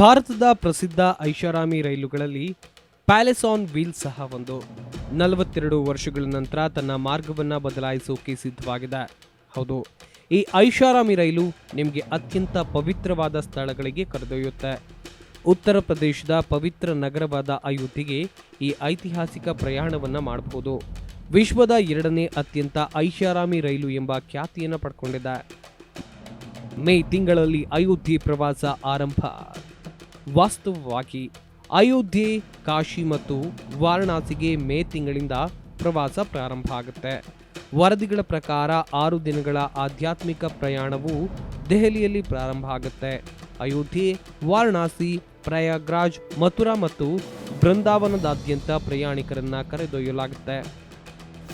ಭಾರತದ ಪ್ರಸಿದ್ಧ ಐಷಾರಾಮಿ ರೈಲುಗಳಲ್ಲಿ ಪ್ಯಾಲೆಸ್ ಆನ್ ವೀಲ್ ಸಹ ಒಂದು. ನಲವತ್ತೆರಡು ವರ್ಷಗಳ ನಂತರ ತನ್ನ ಮಾರ್ಗವನ್ನು ಬದಲಾಯಿಸೋಕೆ ಸಿದ್ಧವಾಗಿದೆ. ಹೌದು, ಈ ಐಷಾರಾಮಿ ರೈಲು ನಿಮಗೆ ಅತ್ಯಂತ ಪವಿತ್ರವಾದ ಸ್ಥಳಗಳಿಗೆ ಕರೆದೊಯ್ಯುತ್ತೆ. ಉತ್ತರ ಪ್ರದೇಶದ ಪವಿತ್ರ ನಗರವಾದ ಅಯೋಧ್ಯೆಗೆ ಈ ಐತಿಹಾಸಿಕ ಪ್ರಯಾಣವನ್ನು ಮಾಡಬಹುದು ವಿಶ್ವದ ಎರಡನೇ ಅತ್ಯಂತ ಐಷಾರಾಮಿ ರೈಲು ಎಂಬ ಖ್ಯಾತಿಯನ್ನು ಪಡ್ಕೊಂಡಿದೆ. ಮೇ ತಿಂಗಳಲ್ಲಿ ಅಯೋಧ್ಯೆ ಪ್ರವಾಸ ಆರಂಭ. ವಾಸ್ತವವಾಗಿ ಅಯೋಧ್ಯೆ, ಕಾಶಿ ಮತ್ತು ವಾರಣಾಸಿಗೆ ಮೇ ತಿಂಗಳಿಂದ ಪ್ರವಾಸ ಪ್ರಾರಂಭ ಆಗುತ್ತೆ. ವರದಿಗಳ ಪ್ರಕಾರ ಆರು ದಿನಗಳ ಆಧ್ಯಾತ್ಮಿಕ ಪ್ರಯಾಣವು ದೆಹಲಿಯಲ್ಲಿ ಪ್ರಾರಂಭ ಆಗುತ್ತೆ. ಅಯೋಧ್ಯೆ, ವಾರಣಾಸಿ, ಪ್ರಯಾಗ್ರಾಜ್, ಮಥುರಾ ಮತ್ತು ಬೃಂದಾವನದಾದ್ಯಂತ ಪ್ರಯಾಣಿಕರನ್ನ ಕರೆದೊಯ್ಯಲಾಗುತ್ತೆ.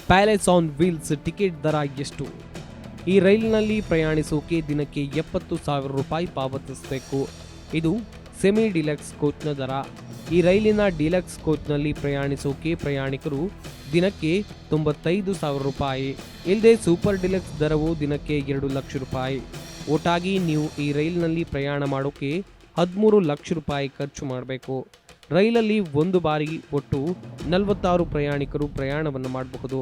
ಪ್ಯಾಲೇಸ್ ಆನ್ ವೀಲ್ಸ್ ಟಿಕೆಟ್ ದರ ಎಷ್ಟು? ಈ ರೈಲಿನಲ್ಲಿ ಪ್ರಯಾಣಿಸೋಕೆ ದಿನಕ್ಕೆ ಎಪ್ಪತ್ತು ಸಾವಿರ ರೂಪಾಯಿ ಪಾವತಿಸಬೇಕು. ಇದು ಸೆಮಿ ಡಿಲಕ್ಸ್ ಕೋಚ್ನ ದರ. ಈ ರೈಲಿನ ಡಿಲಕ್ಸ್ ಕೋಚ್ನಲ್ಲಿ ಪ್ರಯಾಣಿಸೋಕೆ ಪ್ರಯಾಣಿಕರು ದಿನಕ್ಕೆ ತೊಂಬತ್ತೈದು ಸಾವಿರ ರೂಪಾಯಿ. ಇಲ್ಲದೆ ಸೂಪರ್ ಡಿಲಕ್ಸ್ ದರವು ದಿನಕ್ಕೆ ಎರಡು ಲಕ್ಷ ರೂಪಾಯಿ. ಒಟ್ಟಾಗಿ ನೀವು ಈ ರೈಲಿನಲ್ಲಿ ಪ್ರಯಾಣ ಮಾಡೋಕೆ ಹದಿಮೂರು ಲಕ್ಷ ರೂಪಾಯಿ ಖರ್ಚು ಮಾಡಬೇಕು. ರೈಲಲ್ಲಿ ಒಂದು ಬಾರಿ ಒಟ್ಟು ನಲವತ್ತಾರು ಪ್ರಯಾಣಿಕರು ಪ್ರಯಾಣವನ್ನು ಮಾಡಬಹುದು.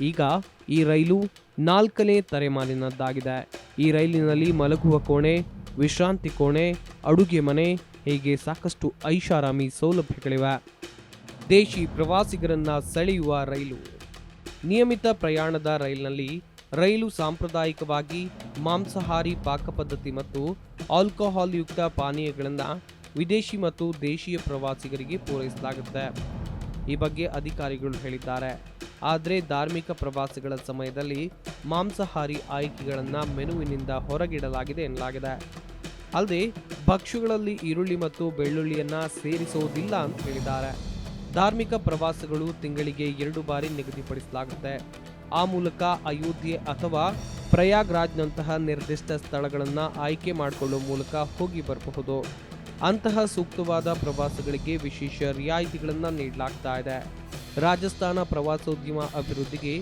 ಈಗ ಈ ರೈಲು ನಾಲ್ಕನೇ ತಲೆಮಾರಿನದ್ದಾಗಿದೆ ಈ ರೈಲಿನಲ್ಲಿ ಮಲಗುವ ಕೋಣೆ, ವಿಶ್ರಾಂತಿ ಕೋಣೆ, ಅಡುಗೆ ಮನೆ ಹೀಗೆ ಸಾಕಷ್ಟು ಐಷಾರಾಮಿ ಸೌಲಭ್ಯಗಳಿವೆ? ದೇಶಿ ಪ್ರವಾಸಿಗರನ್ನ ಸೆಳೆಯುವ ರೈಲು. ನಿಯಮಿತ ಪ್ರಯಾಣದ ರೈಲಿನಲ್ಲಿ ರೈಲು ಸಾಂಪ್ರದಾಯಿಕವಾಗಿ ಮಾಂಸಾಹಾರಿ ಪಾಕಪದ್ಧತಿ ಮತ್ತು ಆಲ್ಕೋಹಾಲ್ ಯುಕ್ತ ಪಾನೀಯಗಳನ್ನು ವಿದೇಶಿ ಮತ್ತು ದೇಶೀಯ ಪ್ರವಾಸಿಗರಿಗೆ ಪೂರೈಸಲಾಗುತ್ತೆ. ಈ ಬಗ್ಗೆ ಅಧಿಕಾರಿಗಳು ಹೇಳಿದ್ದಾರೆ. ಆದರೆ ಧಾರ್ಮಿಕ ಪ್ರವಾಸಗಳ ಸಮಯದಲ್ಲಿ ಮಾಂಸಾಹಾರಿ ಆಯ್ಕೆಗಳನ್ನು ಮೆನುವಿನಿಂದ ಹೊರಗಿಡಲಾಗಿದೆ ಎನ್ನಲಾಗಿದೆ. ಅಲ್ಲದೆ ಭಕ್ಷ್ಯಗಳಲ್ಲಿ ಈರುಳ್ಳಿ ಮತ್ತು ಬೆಳ್ಳುಳ್ಳಿಯನ್ನ ಸೇರಿಸುವುದಿಲ್ಲ ಅಂತ ಹೇಳಿದ್ದಾರೆ. ಧಾರ್ಮಿಕ ಪ್ರವಾಸಗಳು ತಿಂಗಳಿಗೆ ಎರಡು ಬಾರಿ ನಿಗದಿಪಡಿಸಲಾಗುತ್ತೆ. ಆ ಮೂಲಕ ಅಯೋಧ್ಯೆ ಅಥವಾ ಪ್ರಯಾಗ್ರಾಜ್ನಂತಹ ನಿರ್ದಿಷ್ಟ ಸ್ಥಳಗಳನ್ನು ಆಯ್ಕೆ ಮಾಡಿಕೊಳ್ಳುವ ಮೂಲಕ ಹೋಗಿ ಬರಬಹುದು. ಅಂತಹ ಸೂಕ್ತವಾದ ಪ್ರವಾಸಗಳಿಗೆ ವಿಶೇಷ ರಿಯಾಯಿತಿಗಳನ್ನು ನೀಡಲಾಗ್ತಾ ಇದೆ. ರಾಜಸ್ಥಾನ ಪ್ರವಾಸೋದ್ಯಮ ಅಭಿವೃದ್ಧಿಗೆ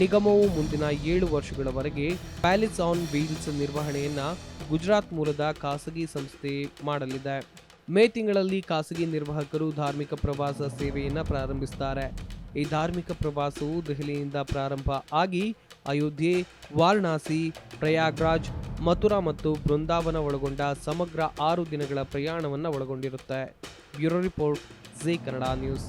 ನಿಗಮವು ಮುಂದಿನ ಏಳು ವರ್ಷಗಳವರೆಗೆ ಪ್ಯಾಲೇಸ್ ಆನ್ ವೀಲ್ಸ್ ನಿರ್ವಹಣೆಯನ್ನು ಗುಜರಾತ್ ಮೂಲದ ಖಾಸಗಿ ಸಂಸ್ಥೆ ಮಾಡಲಿದೆ. ಮೇ ತಿಂಗಳಲ್ಲಿ ಖಾಸಗಿ ನಿರ್ವಾಹಕರು ಧಾರ್ಮಿಕ ಪ್ರವಾಸ ಸೇವೆಯನ್ನು ಪ್ರಾರಂಭಿಸುತ್ತಾರೆ ಈ ಧಾರ್ಮಿಕ ಪ್ರವಾಸವು ದೆಹಲಿಯಿಂದ ಪ್ರಾರಂಭ ಆಗಿ ಅಯೋಧ್ಯೆ, ವಾರಣಾಸಿ, ಪ್ರಯಾಗ್ರಾಜ್, ಮಥುರಾ ಮತ್ತು ಬೃಂದಾವನ ಒಳಗೊಂಡ ಸಮಗ್ರ ಆರು ದಿನಗಳ ಪ್ರಯಾಣವನ್ನು ಒಳಗೊಂಡಿರುತ್ತೆ. Bureau report Zee Kannada news.